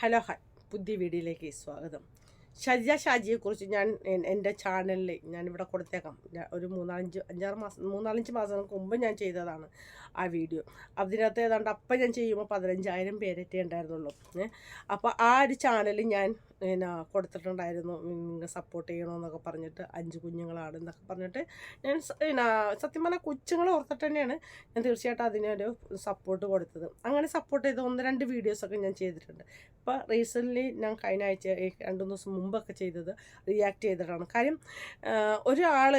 Hello hi പുതിയ വീഡിയോയിലേക്ക് സ്വാഗതം. ഷജ ഷാജിയെക്കുറിച്ച് ഞാൻ എന്റെ ചാനലിൽ ഞാനിവിടെ കൊടുത്തേക്കാം. ഒരു മൂന്നാലഞ്ച് അഞ്ചാറ് മാസം മൂന്നാലഞ്ച് മാസങ്ങൾക്ക് മുമ്പ് ഞാൻ ചെയ്തതാണ്. ആ വീഡിയോ. അതിനകത്ത് ഏതാണ്ട് അപ്പം ഞാൻ ചെയ്യുമ്പോൾ പതിനഞ്ചായിരം പേരറ്റേ ഉണ്ടായിരുന്നുള്ളൂ. അപ്പോൾ ആ ഒരു ചാനൽ ഞാൻ പിന്നെ കൊടുത്തിട്ടുണ്ടായിരുന്നു. നിങ്ങൾ സപ്പോർട്ട് ചെയ്യണമെന്നൊക്കെ പറഞ്ഞിട്ട് അഞ്ച് കുഞ്ഞുങ്ങളാണ് എന്നൊക്കെ പറഞ്ഞിട്ട് ഞാൻ പിന്നെ സത്യം പറഞ്ഞാൽ കൊച്ചുങ്ങൾ ഓർത്തിട്ട് തന്നെയാണ് ഞാൻ തീർച്ചയായിട്ടും അതിനൊരു സപ്പോർട്ട് കൊടുത്തത്. അങ്ങനെ സപ്പോർട്ട് ചെയ്ത് ഒന്ന് രണ്ട് വീഡിയോസൊക്കെ ഞാൻ ചെയ്തിട്ടുണ്ട്. ഇപ്പോൾ റീസെന്റ്ലി ഞാൻ കഴിഞ്ഞ ആഴ്ച രണ്ട് മൂന്ന് ദിവസം മുമ്പൊക്കെ ചെയ്തത് റിയാക്ട് ചെയ്തിട്ടാണ്. കാര്യം ഒരാൾ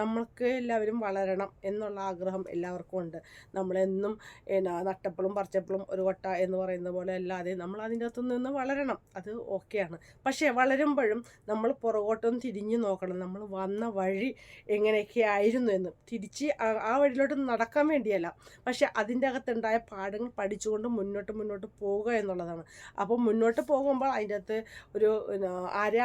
നമ്മൾക്ക് എല്ലാവരും വളരണം എന്നുള്ള ആഗ്രഹം എല്ലാവർക്കും ഉണ്ട്. നമ്മളെന്നും പിന്നെ നട്ടപ്പളും പറിച്ചപ്പളും ഒരു കൊട്ട എന്ന് പറയുന്ന പോലെ അല്ലാതെ നമ്മൾ അതിന്റെ അകത്തു നിന്ന് വളരണം. അത് ഓക്കെയാണ് പക്ഷേ വളരുമ്പോഴും നമ്മൾ പുറകോട്ടൊന്ന് തിരിഞ്ഞു നോക്കണം. നമ്മൾ വന്ന വഴി എങ്ങനെയൊക്കെ ആയിരുന്നു എന്ന്. തിരിച്ച് ആ- വഴിയിലോട്ട് നടക്കാൻ വേണ്ടിയല്ല. പക്ഷേ അതിന്റെ അകത്തുണ്ടായ പാഠങ്ങൾ പഠിച്ചുകൊണ്ട് മുന്നോട്ട് മുന്നോട്ട് പോവുക എന്നുള്ളതാണ്. അപ്പോൾ മുന്നോട്ട് പോകുമ്പോൾ അതിന്റെ അകത്ത് ഒരു ആരെ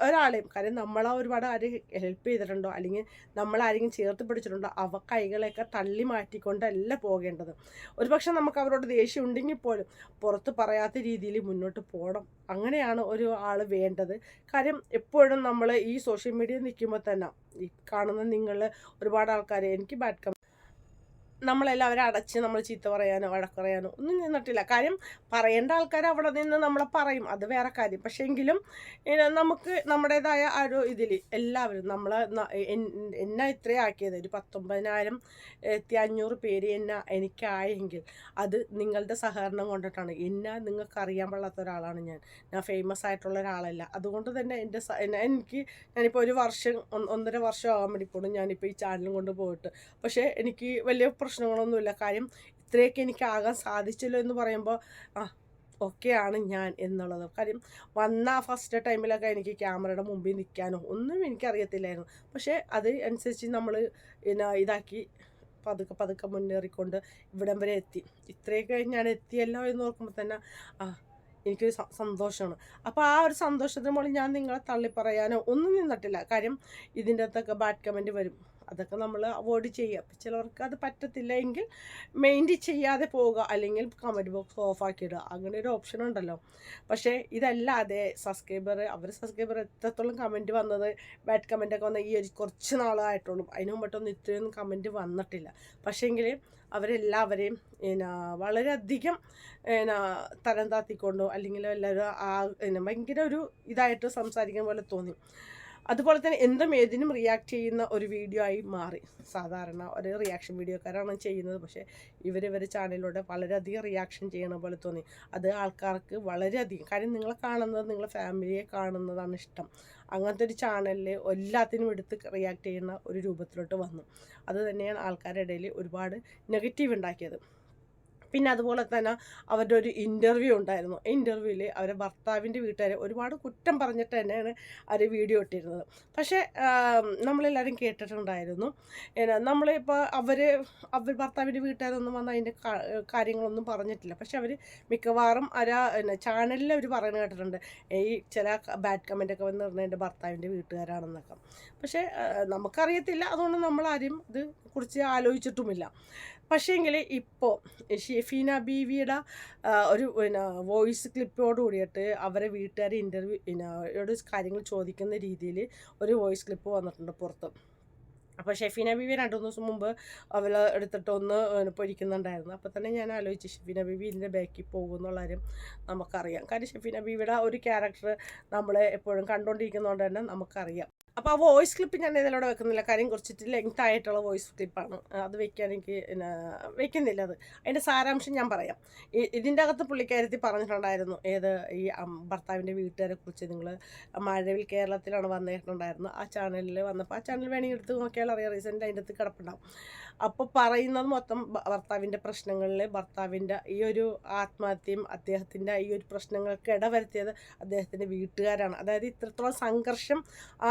ഒരാളെയും കാര്യം നമ്മളെ ഒരുപാട് ആര് ഹെൽപ്പ് ചെയ്തിട്ടുണ്ടോ അല്ലെങ്കിൽ നമ്മളാരെങ്കിലും ചേർത്ത് പിടിച്ചിട്ടുണ്ടോ അവ കൈകളെയൊക്കെ തള്ളി മാറ്റിക്കൊണ്ടല്ല പോകേണ്ടത്. ഒരു പക്ഷെ നമുക്ക് അവരോട് ദേഷ്യം ഉണ്ടെങ്കിൽ പോലും പുറത്ത് പറയാത്ത രീതിയിൽ മുന്നോട്ട് പോകണം. അങ്ങനെയാണ് ഒരു ആൾ വേണ്ടത്. കാര്യം എപ്പോഴും നമ്മൾ ഈ സോഷ്യൽ മീഡിയ നിൽക്കുമ്പോൾ തന്നെ ഈ കാണുന്ന നിങ്ങൾ ഒരുപാട് ആൾക്കാർ എനിക്ക് ബാഡ് നമ്മളെല്ലാവരും അടച്ച് നമ്മൾ ചീത്ത പറയാനോ വഴക്ക് പറയാനോ ഒന്നും നിന്നിട്ടില്ല. കാര്യം പറയേണ്ട ആൾക്കാർ അവിടെ നിന്ന് നമ്മളെ പറയും. അത് വേറെ കാര്യം. പക്ഷേ എങ്കിലും നമുക്ക് നമ്മുടേതായ ആ ഒരു ഇതിൽ എല്ലാവരും നമ്മൾ എന്നെ ഇത്രയും ആക്കിയത് ഒരു പത്തൊമ്പതിനായിരം എത്തി അഞ്ഞൂറ് പേര് എന്നെ എനിക്കായെങ്കിൽ അത് നിങ്ങളുടെ സഹകരണം കൊണ്ടിട്ടാണ്. എന്നെ നിങ്ങൾക്ക് അറിയാൻ പാടാത്ത ഒരാളാണ് ഞാൻ. ഞാൻ ഫേമസ് ആയിട്ടുള്ള ഒരാളല്ല. അതുകൊണ്ട് തന്നെ എന്റെ എനിക്ക് ഞാനിപ്പോൾ ഒരു വർഷം ഒന്നര വർഷം ആകാൻ വേണ്ടി പോകണം ഞാനിപ്പോൾ ഈ ചാനലും കൊണ്ട് പോയിട്ട്. പക്ഷേ എനിക്ക് വലിയ പ്രശ്നങ്ങളൊന്നുമില്ല. കാര്യം ഇത്രയൊക്കെ എനിക്കാകാൻ സാധിച്ചല്ലോ എന്ന് പറയുമ്പോൾ ആ ഒക്കെയാണ് ഞാൻ എന്നുള്ളത്. കാര്യം വന്ന ഫസ്റ്റ് ടൈമിലൊക്കെ എനിക്ക് ക്യാമറയുടെ മുമ്പിൽ നിൽക്കാനോ ഒന്നും എനിക്കറിയത്തില്ലായിരുന്നു. പക്ഷേ അത് അനുസരിച്ച് നമ്മൾ ഇതാക്കി പതുക്കെ പതുക്കെ മുന്നേറിക്കൊണ്ട് ഇവിടം വരെ എത്തി. ഇത്രയൊക്കെ ഞാൻ എത്തിയല്ലോ എന്ന് ഓർക്കുമ്പോൾ തന്നെ ആ എനിക്കൊരു സന്തോഷമാണ്. അപ്പോൾ ആ ഒരു സന്തോഷത്തിന് മുകളിൽ ഞാൻ നിങ്ങളെ തള്ളി പറയാനോ ഒന്നും നിന്നിട്ടില്ല. കാര്യം ഇതിന്റെ അകത്തൊക്കെ ബാഡ് കമന്റ് വരും. അതൊക്കെ നമ്മൾ അവോയ്ഡ് ചെയ്യുക. അപ്പം ചിലവർക്ക് അത് പറ്റത്തില്ല എങ്കിൽ മെയിന്റ് ചെയ്യാതെ പോവുക. അല്ലെങ്കിൽ കമന്റ് ബോക്സ് ഓഫ് ആക്കിയിടുക. അങ്ങനെ ഒരു ഓപ്ഷൻ ഉണ്ടല്ലോ. പക്ഷേ ഇതല്ലാതെ സബ്സ്ക്രൈബർ അവർ സബ്സ്ക്രൈബർ എത്രത്തോളം കമന്റ് വന്നത് ബാഡ് കമന്റൊക്കെ വന്ന ഈ ഒരു കുറച്ച് നാളായിട്ടുള്ളൂ. അതിന് മുമ്പിട്ടൊന്നും ഇത്രയൊന്നും കമന്റ് വന്നിട്ടില്ല. പക്ഷേങ്കിൽ അവരെല്ലാവരെയും പിന്നെ വളരെയധികം പിന്നെ തരം താത്തിക്കൊണ്ടോ അല്ലെങ്കിൽ എല്ലാവരും ആ പിന്നെ ഭയങ്കര ഒരു ഇതായിട്ട് സംസാരിക്കുന്ന പോലെ തോന്നി. അതുപോലെ തന്നെ എന്തും ഏതിനും റിയാക്ട് ചെയ്യുന്ന ഒരു വീഡിയോ ആയി മാറി. സാധാരണ ഒരു റിയാക്ഷൻ വീഡിയോക്കാരാണ് ചെയ്യുന്നത്. പക്ഷേ ഇവർ ഇവർ ചാനലിലൂടെ വളരെയധികം റിയാക്ഷൻ ചെയ്യണ പോലെ തോന്നി. അത് ആൾക്കാർക്ക് വളരെയധികം കാര്യം നിങ്ങളെ കാണുന്നത് നിങ്ങളെ ഫാമിലിയെ കാണുന്നതാണ് ഇഷ്ടം. അങ്ങനത്തെ ഒരു ചാനലിൽ എല്ലാത്തിനും എടുത്ത് റിയാക്ട് ചെയ്യുന്ന ഒരു രൂപത്തിലോട്ട് വന്നു. അത് തന്നെയാണ് ആൾക്കാരുടെ ഇടയിൽ ഒരുപാട് നെഗറ്റീവ് ഉണ്ടാക്കിയത്. പിന്നെ അതുപോലെ തന്നെ അവരുടെ ഒരു ഇന്റർവ്യൂ ഉണ്ടായിരുന്നു. ഇന്റർവ്യൂവിൽ അവരെ ഭർത്താവിന്റെ വീട്ടുകാരെ ഒരുപാട് കുറ്റം പറഞ്ഞിട്ട് തന്നെയാണ് അവർ വീഡിയോ ഇട്ടിരുന്നത്. പക്ഷേ നമ്മളെല്ലാവരും കേട്ടിട്ടുണ്ടായിരുന്നു. നമ്മളിപ്പോൾ അവർ അവർ ഭർത്താവിന്റെ വീട്ടുകാരൊന്നും വന്ന് അതിന്റെ കാര്യങ്ങളൊന്നും പറഞ്ഞിട്ടില്ല. പക്ഷെ അവർ മിക്കവാറും അര ചാനലിൽ അവർ പറയുന്നത് കേട്ടിട്ടുണ്ട്. ഈ ചില ബാഡ് കമന്റൊക്കെ വന്ന് പറഞ്ഞാൽ എന്റെ ഭർത്താവിന്റെ വീട്ടുകാരാണെന്നൊക്കെ. പക്ഷേ നമുക്കറിയത്തില്ല. അതുകൊണ്ട് നമ്മളാരും ഇത് കുറിച്ച് ആലോചിച്ചിട്ടുമില്ല. പക്ഷേങ്കിൽ ഇപ്പോൾ ഷെഫീന ബീവിയുടെ ഒരു പിന്നെ വോയിസ് ക്ലിപ്പോട് കൂടിയിട്ട് അവരെ വീട്ടുകാർ ഇന്റർവ്യൂ പിന്നെ കാര്യങ്ങൾ ചോദിക്കുന്ന രീതിയിൽ ഒരു വോയിസ് ക്ലിപ്പ് വന്നിട്ടുണ്ട് പുറത്ത്. അപ്പോൾ ഷെഫീന ബീവി രണ്ടു മൂന്ന് ദിവസം മുമ്പ് അവൾ എടുത്തിട്ട് ഒന്ന് പൊരിക്കുന്നുണ്ടായിരുന്നു. അപ്പോൾ തന്നെ ഞാൻ ആലോചിച്ചു ഷെഫീന ബീവി ഇതിന്റെ ബാക്കിൽ പോകുമെന്നുള്ള കാര്യം നമുക്കറിയാം. കാര്യം ഷെഫീന ബീവിയുടെ ഒരു ക്യാരക്ടർ നമ്മളെ എപ്പോഴും കണ്ടുകൊണ്ടിരിക്കുന്നതുകൊണ്ട് തന്നെ നമുക്കറിയാം. അപ്പോൾ ആ വോയിസ് ക്ലിപ്പ് ഞാൻ ഇതിലൂടെ വെക്കുന്നില്ല. കാര്യം കുറച്ചിട്ട് ലെങ്ത് ആയിട്ടുള്ള വോയിസ് ക്ലിപ്പാണ് അത് വെക്കാൻ എനിക്ക് വെക്കുന്നില്ല അത്. അതിന്റെ സാരാംശം ഞാൻ പറയാം. ഇതിന്റെ അകത്ത് പുള്ളിക്കാരത്തി പറഞ്ഞിട്ടുണ്ടായിരുന്നു. ഏത് ഈ ഭർത്താവിന്റെ വീട്ടുകാരെ കുറിച്ച് നിങ്ങൾ മഴവിൽ കേരളത്തിലാണ് വന്നിട്ടുണ്ടായിരുന്നു ആ ചാനലിൽ വന്നപ്പോൾ ആ ചാനൽ വേണമെങ്കിൽ എടുത്ത് നോക്കിയാൽ അറിയാം. റീസെന്റ് അതിന്റെ അകത്ത് കിടപ്പുണ്ടാവും. അപ്പോൾ പറയുന്നത് മൊത്തം ഭർത്താവിന്റെ പ്രശ്നങ്ങളിൽ ഭർത്താവിന്റെ ഈ ഒരു ആത്മഹത്യയും അദ്ദേഹത്തിന്റെ ഈ ഒരു പ്രശ്നങ്ങൾക്ക് ഇടവരുത്തിയത് അദ്ദേഹത്തിന്റെ വീട്ടുകാരാണ്. അതായത് ഇത്രത്തോളം സംഘർഷം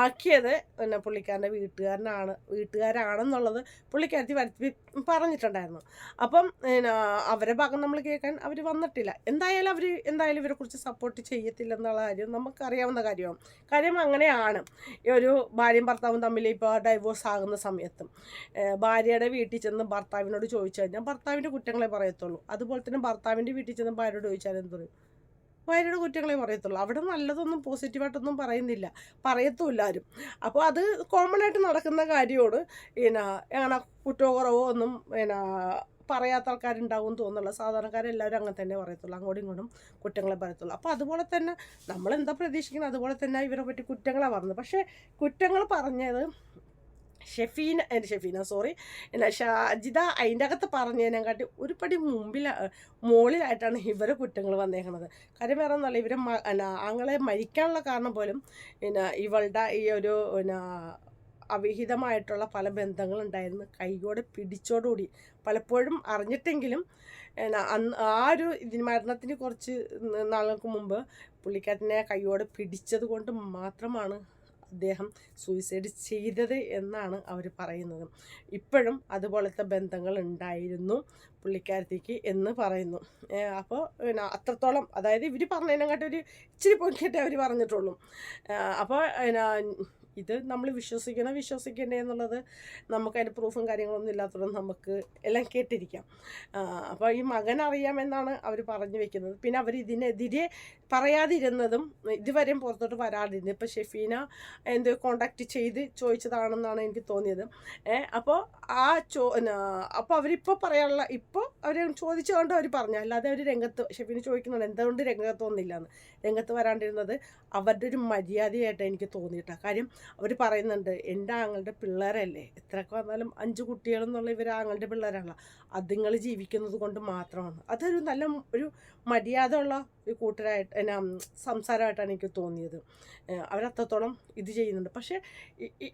ആക്കിയത് പിന്നെ പുള്ളിക്കാരന്റെ വീട്ടുകാരനാണ് വീട്ടുകാരാണെന്നുള്ളത് പുള്ളിക്കാരത്തി വരുത്തി പറഞ്ഞിട്ടുണ്ടായിരുന്നു. അപ്പം അവരെ ഭാഗം നമ്മൾ കേൾക്കാൻ അവർ വന്നിട്ടില്ല. എന്തായാലും അവർ എന്തായാലും ഇവരെ ഇവരെക്കുറിച്ച് സപ്പോർട്ട് ചെയ്യത്തില്ല എന്നുള്ള കാര്യം നമുക്കറിയാവുന്ന കാര്യമാണ്. കാര്യം അങ്ങനെയാണ്. ഈ ഒരു ഭാര്യയും ഭർത്താവും തമ്മിൽ ഇപ്പോൾ ഡൈവോഴ്സ് ആകുന്ന സമയത്തും. ഭാര്യയുടെ വീട്ടിൽ ചെന്ന് ഭർത്താവിനോട് ചോദിച്ചു കഴിഞ്ഞാൽ ഭർത്താവിന്റെ കുറ്റങ്ങളെ പറയത്തുള്ളൂ. അതുപോലെ തന്നെ ഭർത്താവിന്റെ വീട്ടിൽ ചെന്ന് ഭാര്യയോട് ചോദിച്ചാൽ എന്ത് പറയും? ഭാര്യയുടെ കുറ്റങ്ങളെ പറയത്തുള്ളൂ. അവിടെ നല്ലതൊന്നും പോസിറ്റീവായിട്ടൊന്നും പറയുന്നില്ല. പറയത്തുമില്ല ആരും. അപ്പോൾ അത് കോമൺ ആയിട്ട് നടക്കുന്ന കാര്യമാണ്. പിന്നെ അങ്ങനെ കുറ്റമോ കുറവോ ഒന്നും പിന്നെ പറയാത്ത ആൾക്കാരുണ്ടാവും എന്ന് തോന്നുന്നില്ല. സാധാരണക്കാരെല്ലാവരും അങ്ങനെ തന്നെ പറയത്തുള്ളൂ. അങ്ങോട്ടും ഇങ്ങോട്ടും കുറ്റങ്ങളെ പറയത്തുള്ളൂ. അപ്പോൾ അതുപോലെ തന്നെ നമ്മൾ എന്താ പ്രതീക്ഷിക്കുന്നത്? അതുപോലെ തന്നെ ഇവരെ പറ്റി കുറ്റങ്ങളെ പറഞ്ഞത്. പക്ഷേ കുറ്റങ്ങൾ പറഞ്ഞത് ഷെഫീന ഷെഫീന സോറി എന്നാ ഷാജിദ അതിന്റെ അകത്ത് പറഞ്ഞതിനെക്കാട്ടി ഒരു പടി മുമ്പിൽ മുകളിലായിട്ടാണ് ഇവരെ കുറ്റങ്ങൾ വന്നേക്കുന്നത് കാര്യം വേറെ ഒന്നുമല്ല ഇവരെ എന്നാ ആങ്ങളെ മരിക്കാനുള്ള കാരണം പോലും പിന്നെ ഇവളുടെ ഈ ഒരു പിന്നെ അവിഹിതമായിട്ടുള്ള പല ബന്ധങ്ങളുണ്ടായിരുന്നു. കൈയോടെ പിടിച്ചോടുകൂടി. പലപ്പോഴും അറിഞ്ഞിട്ടെങ്കിലും അന്ന് ആ ഒരു ഇതിന് മരണത്തിന് കുറച്ച് നാളുകൾക്ക് മുമ്പ് പുള്ളിക്കാരനെ കൈയോടെ പിടിച്ചത് കൊണ്ട് മാത്രമാണ് അദ്ദേഹം സൂയിസൈഡ് ചെയ്തത് എന്നാണ് അവർ പറയുന്നത്. ഇപ്പോഴും അതുപോലത്തെ ബന്ധങ്ങൾ ഉണ്ടായിരുന്നു പുള്ളിക്കാരത്തേക്ക് എന്ന് പറയുന്നു. അപ്പോൾ പിന്നെ അത്രത്തോളം അതായത് ഇവർ പറഞ്ഞതിനെക്കാട്ടും ഒരു ഇച്ചിരി പൊക്കിയിട്ടേ അവർ പറഞ്ഞിട്ടുള്ളൂ. അപ്പോൾ പിന്നെ ഇത് നമ്മൾ വിശ്വസിക്കണം വിശ്വസിക്കണ്ടേ എന്നുള്ളത് നമുക്ക് അതിന്റെ പ്രൂഫും കാര്യങ്ങളൊന്നും ഇല്ലാത്തതുകൊണ്ട് നമുക്ക് എല്ലാം കേട്ടിരിക്കാം. അപ്പോൾ ഈ മകൻ അറിയാമെന്നാണ് അവർ പറഞ്ഞു വെക്കുന്നത്. പിന്നെ അവർ ഇതിനെതിരെ പറയാതിരുന്നതും ഇതുവരെയും പുറത്തോട്ട് വരാതിരുന്നത്. ഇപ്പോൾ ഷെഫീന എന്തോ കോണ്ടാക്ട് ചെയ്ത് ചോദിച്ചതാണെന്നാണ് എനിക്ക് തോന്നിയത്. അപ്പോൾ ആ ചോ അപ്പോൾ അവരിപ്പോൾ പറയാനുള്ള ഇപ്പോൾ അവർ ചോദിച്ചുകൊണ്ട് അവർ പറഞ്ഞു. അല്ലാതെ അവർ രംഗത്ത് ഷെഫീന ചോദിക്കുന്നുണ്ട് എന്തുകൊണ്ട് രംഗത്ത് വന്നില്ലാന്ന്? രംഗത്ത് വരാണ്ടിരുന്നത് അവരുടെ ഒരു മര്യാദയായിട്ട് എനിക്ക് തോന്നിയിട്ടാണ് കാര്യം അവർ പറയുന്നുണ്ട് എന്റെ ആങ്ങളുടെ പിള്ളേരല്ലേ. എത്രയൊക്കെ വന്നാലും അഞ്ച് കുട്ടികളെന്നുള്ള ഇവർ ആങ്ങളുടെ പിള്ളേരാണല്ലോ. അതുങ്ങൾ ജീവിക്കുന്നത് കൊണ്ട് മാത്രമാണ്. അതൊരു നല്ല ഒരു മര്യാദ ഉള്ള ഒരു കൂട്ടരായിട്ട് എന്നാ സംസാരമായിട്ടാണ് എനിക്ക് തോന്നിയത്. അവരത്രത്തോളം ഇത് ചെയ്യുന്നുണ്ട്. പക്ഷേ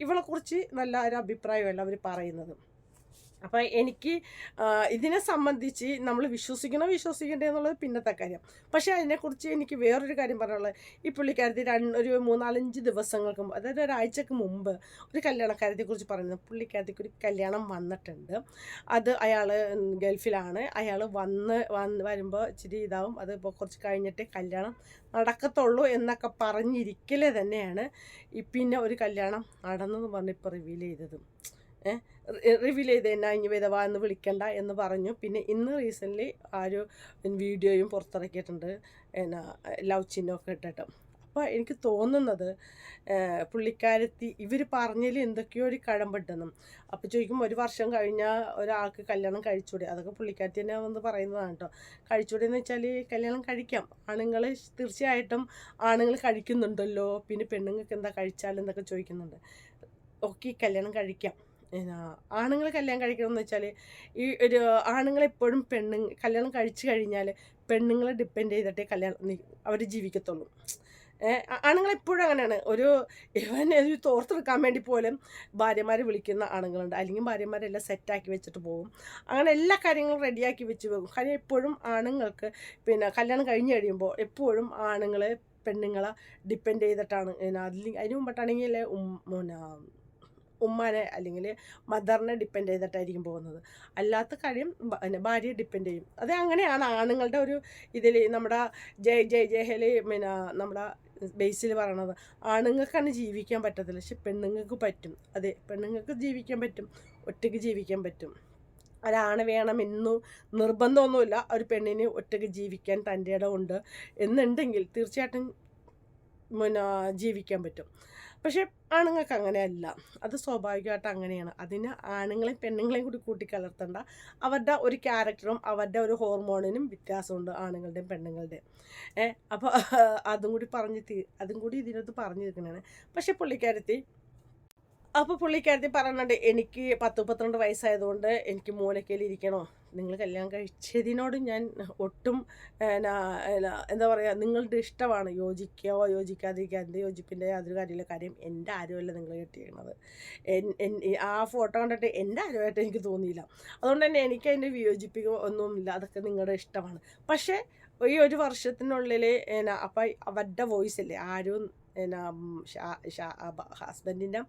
ഇവളെക്കുറിച്ച് നല്ല ഒരു അഭിപ്രായമല്ല അവർ പറയുന്നത്. അപ്പോൾ എനിക്ക് ഇതിനെ സംബന്ധിച്ച് നമ്മൾ വിശ്വസിക്കണോ വിശ്വസിക്കണ്ടേ എന്നുള്ളത് പിന്നത്തെ കാര്യം. പക്ഷേ അതിനെക്കുറിച്ച് എനിക്ക് വേറൊരു കാര്യം പറയാനുള്ളത്. ഈ പുള്ളിക്കാരത്തി രണ്ട് ഒരു മൂന്നാലഞ്ച് ദിവസങ്ങൾക്ക് അതായത് ഒരാഴ്ചക്ക് മുമ്പ് ഒരു കല്യാണക്കാര്യത്തെക്കുറിച്ച് പറയുന്നത് പുള്ളിക്കാരത്തിക്ക് ഒരു കല്യാണം വന്നിട്ടുണ്ട്. അത് അയാൾ ഗൾഫിലാണ്. അയാൾ വന്ന് വന്ന് വരുമ്പോൾ ഇച്ചിരി ഇതാവും. അത് ഇപ്പോൾ കുറച്ച് കഴിഞ്ഞിട്ട് കല്യാണം നടക്കത്തുള്ളൂ എന്നൊക്കെ പറഞ്ഞിരിക്കലേ തന്നെയാണ്. പിന്നെ ഒരു കല്യാണം നടന്നെന്ന് പറഞ്ഞ് ഇപ്പോൾ റിവീൽ ചെയ്തത്. റിവീൽ ചെയ്ത് തന്നെ ഇനി വിധവ എന്ന് വിളിക്കണ്ട എന്ന് പറഞ്ഞു. പിന്നെ ഇന്ന് റീസെന്റ്ലി ആ ഒരു വീഡിയോയും പുറത്തിറക്കിയിട്ടുണ്ട്. എന്നാ ലവ് ചിഹ്നമൊക്കെ ഇട്ടിട്ട്. അപ്പോൾ എനിക്ക് തോന്നുന്നത് പുള്ളിക്കാരത്തി ഇവർ പറഞ്ഞതിൽ എന്തൊക്കെയോ ഒരു കഴമ്പെട്ടെന്നും അപ്പോൾ ചോദിക്കും ഒരു വർഷം കഴിഞ്ഞാൽ ഒരാൾക്ക് കല്യാണം കഴിച്ചൂടെ? അതൊക്കെ പുള്ളിക്കാരത്തി തന്നെ വന്ന് പറയുന്നതാണ് കേട്ടോ കഴിച്ചൂടെ എന്ന് വെച്ചാൽ കല്യാണം കഴിക്കാം. ആണുങ്ങൾ തീർച്ചയായിട്ടും ആണുങ്ങൾ കഴിക്കുന്നുണ്ടല്ലോ. പിന്നെ പെണ്ണുങ്ങൾക്ക് എന്താ കഴിച്ചാലെന്നൊക്കെ ചോദിക്കുന്നുണ്ട്. ഓക്കെ കല്യാണം കഴിക്കാം. ആണുങ്ങൾ കല്യാണം കഴിക്കണമെന്ന് വെച്ചാൽ ഈ ഒരു ആണുങ്ങളെപ്പോഴും പെണ്ണു കല്യാണം കഴിച്ചു കഴിഞ്ഞാൽ പെണ്ണുങ്ങളെ ഡിപ്പെൻഡ് ചെയ്തിട്ടേ കല്യാണം അവർ ജീവിക്കത്തുള്ളൂ. ആണുങ്ങളെപ്പോഴും അങ്ങനെയാണ്. ഒരു ഇവൻ ഒരു തോർത്തെടുക്കാൻ വേണ്ടി പോലും ഭാര്യമാരെ വിളിക്കുന്ന ആണുങ്ങളുണ്ട്. അല്ലെങ്കിൽ ഭാര്യമാരെല്ലാം സെറ്റാക്കി വെച്ചിട്ട് പോകും. അങ്ങനെ എല്ലാ കാര്യങ്ങളും റെഡിയാക്കി വെച്ച് പോകും. കാര്യം എപ്പോഴും ആണുങ്ങൾക്ക് പിന്നെ കല്യാണം കഴിഞ്ഞ് കഴിയുമ്പോൾ എപ്പോഴും ആണുങ്ങളെ പെണ്ണുങ്ങളെ ഡിപ്പെൻഡ് ചെയ്തിട്ടാണ്. അതിൽ അതിന് മുമ്പിട്ടാണെങ്കിൽ പിന്നെ ഉമ്മാനെ അല്ലെങ്കിൽ മദറിനെ ഡിപ്പെൻഡ് ചെയ്തിട്ടായിരിക്കും പോകുന്നത്. അല്ലാത്ത കാര്യം പിന്നെ ഭാര്യയെ ഡിപ്പെൻഡ് ചെയ്യും. അത് അങ്ങനെയാണ് ആണുങ്ങളുടെ ഒരു ഇതിൽ നമ്മുടെ ജയ് ജയ് ജയഹലി പിന്നെ നമ്മുടെ ബേസിൽ പറയണത്. ആണുങ്ങൾക്കാണ് ജീവിക്കാൻ പറ്റത്തില്ല. പക്ഷെ പെണ്ണുങ്ങൾക്ക് പറ്റും. അതെ പെണ്ണുങ്ങൾക്ക് ജീവിക്കാൻ പറ്റും. ഒറ്റയ്ക്ക് ജീവിക്കാൻ പറ്റും. ഒരാണ് വേണമെന്നു നിർബന്ധമൊന്നുമില്ല. ഒരു പെണ്ണിന് ഒറ്റയ്ക്ക് ജീവിക്കാൻ തന്റെ ഇടമുണ്ട് എന്നുണ്ടെങ്കിൽ തീർച്ചയായിട്ടും പിന്നെ ജീവിക്കാൻ പറ്റും. പക്ഷേ ആണുങ്ങൾക്ക് അങ്ങനെയല്ല. അത് സ്വാഭാവികമായിട്ട് അങ്ങനെയാണ്. അതിന് ആണുങ്ങളെയും പെണ്ണുങ്ങളെയും കൂടി കൂട്ടിക്കലർത്തണ്ട. അവരുടെ ഒരു ക്യാരക്ടറും അവരുടെ ഒരു ഹോർമോണിനും വ്യത്യാസമുണ്ട് ആണുങ്ങളുടെയും പെണ്ണുങ്ങളുടെയും. ഏഹ് അപ്പോൾ അതും കൂടി പറഞ്ഞ് തീ അതും കൂടി ഇതിനകത്ത് പറഞ്ഞു തീർക്കണതാണ്. പക്ഷേ പുള്ളിക്കാരത്തി അപ്പോൾ പുള്ളിക്കാരത്തി പറയുന്നുണ്ട് എനിക്ക് പത്ത് മുപ്പത്തിരണ്ട് വയസ്സായതുകൊണ്ട് എനിക്ക് മൂലക്കയിൽ ഇരിക്കണോ? നിങ്ങൾ കല്യാണം കഴിച്ചതിനോട് ഞാൻ ഒട്ടും എന്താ പറയുക നിങ്ങളുടെ ഇഷ്ടമാണ്. യോജിക്കോ യോജിക്കാതിരിക്കുക എന്ത് യോജിപ്പിന്റെ യാതൊരു കാര്യമില്ല. കാര്യം എന്റെ ആരുമല്ല നിങ്ങൾ കെട്ടിയിരിക്കണത്. ആ ഫോട്ടോ കണ്ടിട്ട് എന്റെ ആരുമായിട്ട് എനിക്ക് തോന്നിയില്ല. അതുകൊണ്ട് തന്നെ എനിക്ക് അതിനെ വിയോജിപ്പിക്കുക ഒന്നുമില്ല. അതൊക്കെ നിങ്ങളുടെ ഇഷ്ടമാണ്. പക്ഷേ ഈ ഒരു വർഷത്തിനുള്ളിൽ അപ്പം അവരുടെ വോയിസ് അല്ലേ ആരും എന്നാ ഹസ്ബൻഡിന്റെ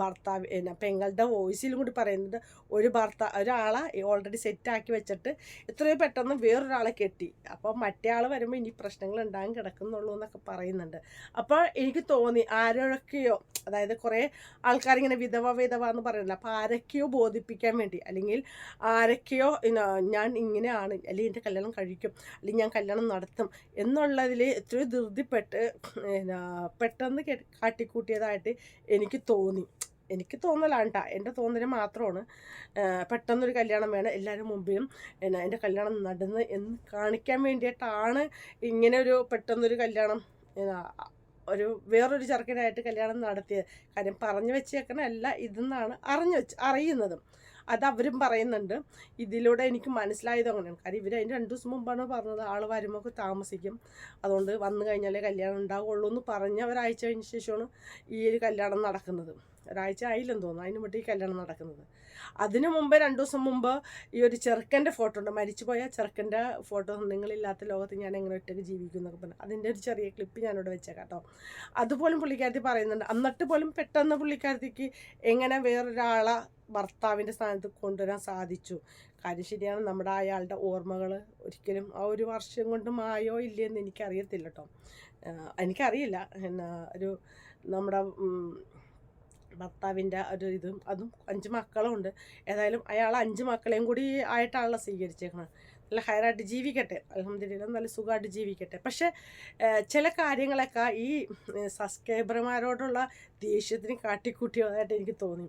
ഭർത്താവ് പിന്നെ പെങ്ങളുടെ വോയിസിലും കൂടി പറയുന്നത് ഒരു ഭർത്താവ് ഒരാളെ ഓൾറെഡി സെറ്റാക്കി വെച്ചിട്ട് എത്രയോ പെട്ടെന്ന് വേറൊരാളെ കെട്ടി. അപ്പോൾ മറ്റേ ആൾ വരുമ്പോൾ ഇനി പ്രശ്നങ്ങൾ ഉണ്ടാകാൻ കിടക്കുന്നുള്ളൂ എന്നൊക്കെ പറയുന്നുണ്ട്. അപ്പോൾ എനിക്ക് തോന്നി ആരൊക്കെയോ അതായത് കുറേ ആൾക്കാരിങ്ങനെ വിധവ വിധവ എന്ന് പറയുന്നില്ല അപ്പോൾ ആരൊക്കെയോ ബോധിപ്പിക്കാൻ വേണ്ടി അല്ലെങ്കിൽ ആരൊക്കെയോ ഞാൻ ഇങ്ങനെയാണ് അല്ലെങ്കിൽ എന്റെ കല്യാണം കഴിക്കും അല്ലെങ്കിൽ ഞാൻ കല്യാണം നടത്തും എന്നുള്ളതിൽ എത്രയോ ധൃതിപ്പെട്ട് പെട്ടെന്ന് കാട്ടിക്കൂട്ടിയതായിട്ട് എനിക്ക് തോന്നി. എനിക്ക് തോന്നലാണ് കേട്ടോ എന്റെ തോന്നൽ മാത്രമാണ്. പെട്ടെന്നൊരു കല്യാണം വേണം. എല്ലാവരും മുമ്പിലും എന്നാ എന്റെ കല്യാണം നടന്ന് എന്ന് കാണിക്കാൻ വേണ്ടിയിട്ടാണ് ഇങ്ങനെ ഒരു പെട്ടെന്നൊരു കല്യാണം ഒരു വേറൊരു ചെറുക്കനായിട്ട് കല്യാണം നടത്തിയത്. കാര്യം പറഞ്ഞു വെച്ചേക്കണല്ല ഇതെന്നാണ് അറിഞ്ഞു വെച്ച് അറിയുന്നതും. അത് അവരും പറയുന്നുണ്ട്. ഇതിലൂടെ എനിക്ക് മനസ്സിലായത് അങ്ങനെയാണ്. കാര്യം ഇവർ അതിന്റെ രണ്ട് ദിവസം മുമ്പാണ് പറഞ്ഞത്. ആൾ വരുമ്പോൾ താമസിക്കും. അതുകൊണ്ട് വന്നു കഴിഞ്ഞാലേ കല്യാണം ഉണ്ടാവുള്ളൂ എന്ന് പറഞ്ഞ് ഒരാഴ്ച കഴിഞ്ഞ ശേഷമാണ് ഈ ഒരു കല്യാണം നടക്കുന്നത്. ഒരാഴ്ച ആയില്ലെന്ന് തോന്നുന്നു. അതിന് മുട്ടി കല്യാണം നടക്കുന്നത്. അതിനു മുമ്പ് രണ്ട് ദിവസം മുമ്പ് ഈ ഒരു ചെറുക്കന്റെ ഫോട്ടോ ഉണ്ട്. മരിച്ചുപോയ ചെറുക്കന്റെ ഫോട്ടോ നിങ്ങളില്ലാത്ത ലോകത്ത് ഞാൻ എങ്ങനെ ഒറ്റയ്ക്ക് ജീവിക്കും പറഞ്ഞു. അതിന്റെ ഒരു ചെറിയ ക്ലിപ്പ് ഞാനിവിടെ വെച്ചേക്കാം കേട്ടോ. അതുപോലും പുള്ളിക്കാരത്തി പറയുന്നുണ്ട്. എന്നിട്ട് പോലും പെട്ടെന്ന് പുള്ളിക്കാരത്തിക്ക് എങ്ങനെ വേറൊരാളെ ഭർത്താവിന്റെ സ്ഥാനത്ത് കൊണ്ടുവരാൻ സാധിച്ചു. കാര്യം ശരിയാണ് നമ്മുടെ അയാളുടെ ഓർമ്മകൾ ഒരിക്കലും ആ ഒരു വർഷം കൊണ്ട് മായോ ഇല്ലയെന്ന് എനിക്കറിയത്തില്ല കേട്ടോ. എനിക്കറിയില്ല. എന്നാ ഒരു നമ്മുടെ ഭർത്താവിന്റെ ഒരു ഇതും അതും അഞ്ച് മക്കളും ഉണ്ട് ഏതായാലും അയാൾ അഞ്ച് മക്കളെയും കൂടി ആയിട്ടാണല്ലോ സ്വീകരിച്ചേക്കുന്നത് നല്ല ഹയറായിട്ട് ജീവിക്കട്ടെ. അലഹമ്മദില്ല നല്ല സുഖമായിട്ട് ജീവിക്കട്ടെ. പക്ഷേ ചില കാര്യങ്ങളൊക്കെ ഈ സബ്സ്ക്രൈബർമാരോടുള്ള ദേഷ്യത്തിന് കാട്ടിക്കൂട്ടിയതായിട്ട് എനിക്ക് തോന്നി.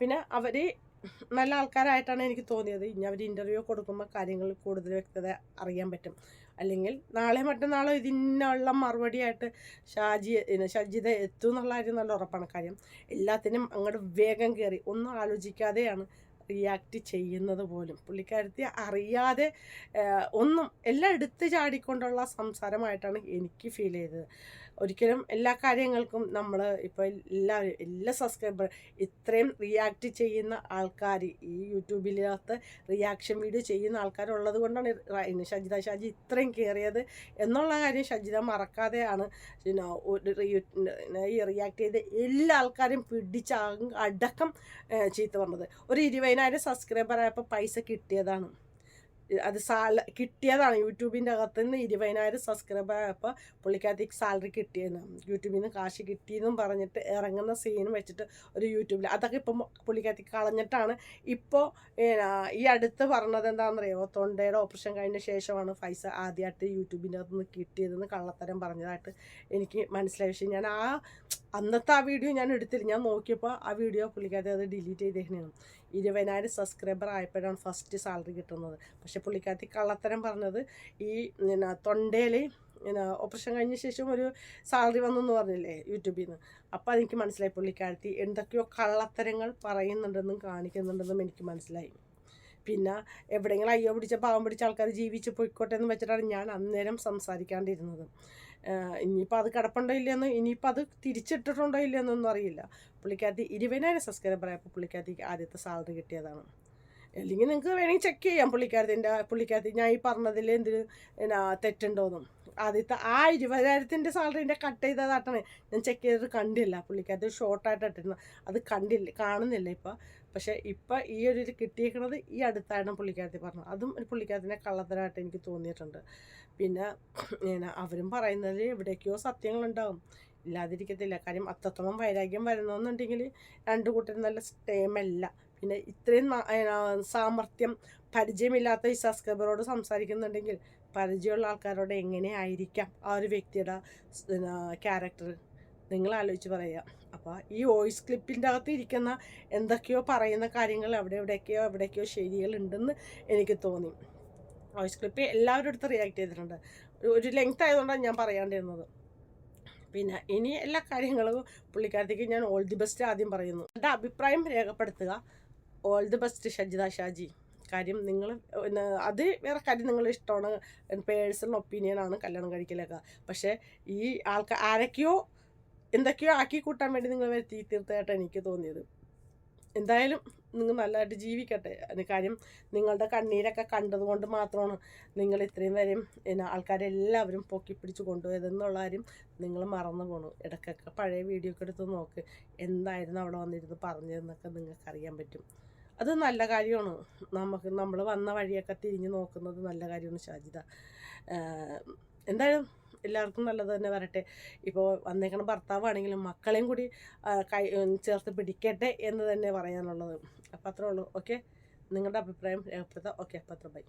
പിന്നെ അവർ നല്ല ആൾക്കാരായിട്ടാണ് എനിക്ക് തോന്നിയത്. ഇനി അവർ ഇന്റർവ്യൂ കൊടുക്കുമ്പോൾ കാര്യങ്ങൾ കൂടുതൽ വ്യക്തത അറിയാൻ പറ്റും. അല്ലെങ്കിൽ നാളെ മറ്റന്നാളോ ഇതിനുള്ള മറുപടിയായിട്ട് ഷാജി ഷജിത എത്തും എന്നുള്ള കാര്യം നല്ല ഉറപ്പാണ്. കാര്യം എല്ലാത്തിനും അങ്ങോട്ട് വേഗം കയറി ഒന്നും ആലോചിക്കാതെയാണ് റിയാക്ട് ചെയ്യുന്നത് പോലും. പുള്ളിക്കാരത്തി അറിയാതെ ഒന്നും എല്ലാം എടുത്ത് ചാടിക്കൊണ്ടുള്ള സംസാരമായിട്ടാണ് എനിക്ക് ഫീൽ ചെയ്തത്. ഒരിക്കലും എല്ലാ കാര്യങ്ങൾക്കും നമ്മൾ ഇപ്പോൾ എല്ലാ എല്ലാ സബ്സ്ക്രൈബർ ഇത്രയും റിയാക്ട് ചെയ്യുന്ന ആൾക്കാർ ഈ യൂട്യൂബിലകത്ത് റിയാക്ഷൻ വീഡിയോ ചെയ്യുന്ന ആൾക്കാരുള്ളത് കൊണ്ടാണ് ഷജിത ഷാജി ഇത്രയും കയറിയത് എന്നുള്ള കാര്യം ഷജിത മറക്കാതെയാണ് ഈ റിയാക്ട് ചെയ്ത് എല്ലാ ആൾക്കാരും പിടിച്ച് അടക്കം ചീത്ത പറഞ്ഞത്. ഒരു ഇരുപതിനായിരം സബ്സ്ക്രൈബർ ആയപ്പോൾ പൈസ കിട്ടിയതാണ്. അത് സാല കിട്ടിയതാണ്. യൂട്യൂബിന്റെ അകത്ത് നിന്ന് ഇരുപതിനായിരം സബ്സ്ക്രൈബർ ആയപ്പോൾ പുള്ളിക്കകത്തേക്ക് സാലറി കിട്ടിയെന്ന്. യൂട്യൂബിൽ നിന്ന് കാശ് കിട്ടിയെന്നും പറഞ്ഞിട്ട് ഇറങ്ങുന്ന സീനും വെച്ചിട്ട് ഒരു യൂട്യൂബിൽ അതൊക്കെ ഇപ്പം പുള്ളിക്കകത്തേക്ക് കളഞ്ഞിട്ടാണ്. ഇപ്പോൾ ഈ അടുത്ത് പറഞ്ഞത് എന്താണെന്നറിയാമോ തൊണ്ടയുടെ ഓപ്പറേഷൻ കഴിഞ്ഞ ശേഷമാണ് പൈസ ആദ്യമായിട്ട് യൂട്യൂബിന്റെ അകത്ത് നിന്ന് കിട്ടിയതെന്ന് കള്ളത്തരം പറഞ്ഞതായിട്ട് എനിക്ക് മനസ്സിലായ പക്ഷേ ഞാൻ ആ അന്നത്തെ ആ വീഡിയോ ഞാൻ എടുത്തില്ല. ഞാൻ നോക്കിയപ്പോൾ ആ വീഡിയോ പുള്ളിക്കാരത്തെ അത് ഡിലീറ്റ് ചെയ്തേക്കണേണ് ഇരുപതിനായിരം സബ്സ്ക്രൈബർ ആയപ്പോഴാണ് ഫസ്റ്റ് സാലറി കിട്ടുന്നത്. പക്ഷെ പുള്ളിക്കാരത്തി കള്ളത്തരം പറഞ്ഞത്. ഈ പിന്നെ തൊണ്ടയിൽ പിന്നെ ഓപ്പറേഷൻ കഴിഞ്ഞ ശേഷം ഒരു സാലറി വന്നു എന്ന് പറഞ്ഞില്ലേ യൂട്യൂബിൽ നിന്ന് അപ്പോൾ അതെനിക്ക് മനസ്സിലായി പുള്ളിക്കാരത്തി എന്തൊക്കെയോ കള്ളത്തരങ്ങൾ പറയുന്നുണ്ടെന്നും കാണിക്കുന്നുണ്ടെന്നും എനിക്ക് മനസ്സിലായി. പിന്നെ എവിടെയെങ്കിലും അയ്യോ പിടിച്ച പാവം പിടിച്ച ആൾക്കാർ ജീവിച്ച് പോയിക്കോട്ടെ എന്ന് വെച്ചിട്ടാണ് ഞാൻ അന്നേരം സംസാരിക്കാണ്ടിരുന്നത്. ഇനിയിപ്പോൾ അത് കിടപ്പുണ്ടോ ഇല്ലയെന്ന് ഇനിയിപ്പോൾ അത് തിരിച്ചിട്ടിട്ടുണ്ടോ ഇല്ലയെന്നൊന്നും അറിയില്ല. പുള്ളിക്കാരത്തി ഇരുപതിനായിരം സബ്സ്ക്രൈബർ ആയപ്പോൾ പുള്ളിക്കാരത്തിക്ക് ആദ്യത്തെ സാലറി കിട്ടിയതാണ്. അല്ലെങ്കിൽ നിങ്ങൾക്ക് വേണമെങ്കിൽ ചെക്ക് ചെയ്യാം പുള്ളിക്കാരത്തിന്റെ പുള്ളിക്കാരത്തി ഞാൻ ഈ പറഞ്ഞതിൽ എന്ത് എന്നാ തെറ്റുണ്ടോയെന്നും ആദ്യത്തെ ആ ഇരുപതിനായിരത്തിന്റെ സാലറിന്റെ കട്ട് ചെയ്തതായിട്ടാണ് ഞാൻ ചെക്ക് ചെയ്തത് കണ്ടില്ല. പുള്ളിക്കാരത്തി ഷോർട്ടായിട്ട് ഇട്ടിരുന്നു. അത് കണ്ടില്ല കാണുന്നില്ല ഇപ്പോൾ പക്ഷേ ഇപ്പം ഈ ഒരു ഇത് കിട്ടിയേക്കണത് ഈ അടുത്താണ് പുള്ളിക്കാരത്തി പറഞ്ഞത്. അതും ഒരു പുള്ളിക്കാരത്തിന്റെ കള്ളത്തരായിട്ട് എനിക്ക് തോന്നിയിട്ടുണ്ട്. പിന്നെ ഞാൻ അവരും പറയുന്നതിൽ എവിടേക്കോ സത്യങ്ങളുണ്ടാകും ഇല്ലാതിരിക്കത്തില്ല. കാര്യം അത്രത്തോളം വൈരാഗ്യം വരണമെന്നുണ്ടെങ്കിൽ രണ്ടു കൂട്ടരും നല്ല സ്റ്റേമല്ല പിന്നെ ഇത്രയും സാമർത്ഥ്യം പരിചയമില്ലാത്ത ഈ സബ്സ്ക്രൈബറോട് സംസാരിക്കുന്നുണ്ടെങ്കിൽ പരിചയമുള്ള ആൾക്കാരോട് എങ്ങനെ ആയിരിക്കാം ആ ഒരു വ്യക്തിയുടെ ക്യാരക്ടർ നിങ്ങൾ ആലോചിച്ച് പറയുക. അപ്പോൾ ഈ വോയിസ് ക്ലിപ്പിന്റെ അകത്ത് ഇരിക്കുന്ന എന്തൊക്കെയോ പറയുന്ന കാര്യങ്ങൾ അവിടെ എവിടെയൊക്കെയോ എവിടെയൊക്കെയോ ശരികളുണ്ടെന്ന് എനിക്ക് തോന്നി. വോയിസ് ക്ലിപ്പ് എല്ലാവരും അടുത്ത് റിയാക്ട് ചെയ്തിട്ടുണ്ട്. ഒരു ലെങ്ത് ആയതുകൊണ്ടാണ് ഞാൻ പറയാണ്ടിരുന്നത്. പിന്നെ ഇനി എല്ലാ കാര്യങ്ങളും പുള്ളിക്കാരത്തേക്ക് ഞാൻ ഓൾ ദി ബെസ്റ്റ് ആദ്യം പറയുന്നു. എന്റെ അഭിപ്രായം രേഖപ്പെടുത്തുക. All the best Shajitha Shaji. കാര്യം നിങ്ങൾ അത് വേറെ കാര്യം നിങ്ങൾ ഇഷ്ടമാണ്. പേഴ്സണൽ ഒപ്പീനിയനാണ് കല്യാണം കഴിക്കലൊക്കെ. പക്ഷേ ഈ ആൾക്കാർ ആരൊക്കെയോ എന്തൊക്കെയോ ആക്കി കൂട്ടാൻ വേണ്ടി നിങ്ങൾ വരുത്തി തീർച്ചയായിട്ടും എനിക്ക് തോന്നിയത്. എന്തായാലും നിങ്ങൾ നല്ലതായിട്ട് ജീവിക്കട്ടെ. അതിന് കാര്യം നിങ്ങളുടെ കണ്ണീരൊക്കെ കണ്ടതുകൊണ്ട് മാത്രമാണ് നിങ്ങൾ ഇത്രയും വരെയും പിന്നെ ആൾക്കാരെല്ലാവരും പൊക്കി പിടിച്ച് കൊണ്ടുപോയതെന്നുള്ള കാര്യം നിങ്ങൾ മറന്നു പോണു. ഇടയ്ക്കൊക്കെ പഴയ വീഡിയോ ഒക്കെ എടുത്ത് നോക്ക്. എന്തായിരുന്നു അവിടെ വന്നിരുന്ന് പറഞ്ഞതെന്നൊക്കെ നിങ്ങൾക്കറിയാൻ പറ്റും. അത് നല്ല കാര്യമാണ്. നമുക്ക് നമ്മൾ വന്ന വഴിയൊക്കെ തിരിഞ്ഞ് നോക്കുന്നത് നല്ല കാര്യമാണ് ഷാജിത. എന്തായാലും എല്ലാവർക്കും നല്ലത് തന്നെ വരട്ടെ. ഇപ്പോൾ വന്നേക്കണ ഭർത്താവാണെങ്കിലും മക്കളെയും കൂടി കൈ ചേർത്ത് പിടിക്കട്ടെ എന്ന് തന്നെ പറയാനുള്ളത്. അപ്പം അത്രേ ഉള്ളൂ. ഓക്കെ? നിങ്ങളുടെ അഭിപ്രായം രേഖപ്പെടുത്താം. ഓക്കെ അപ്പം അത്ര ബൈ.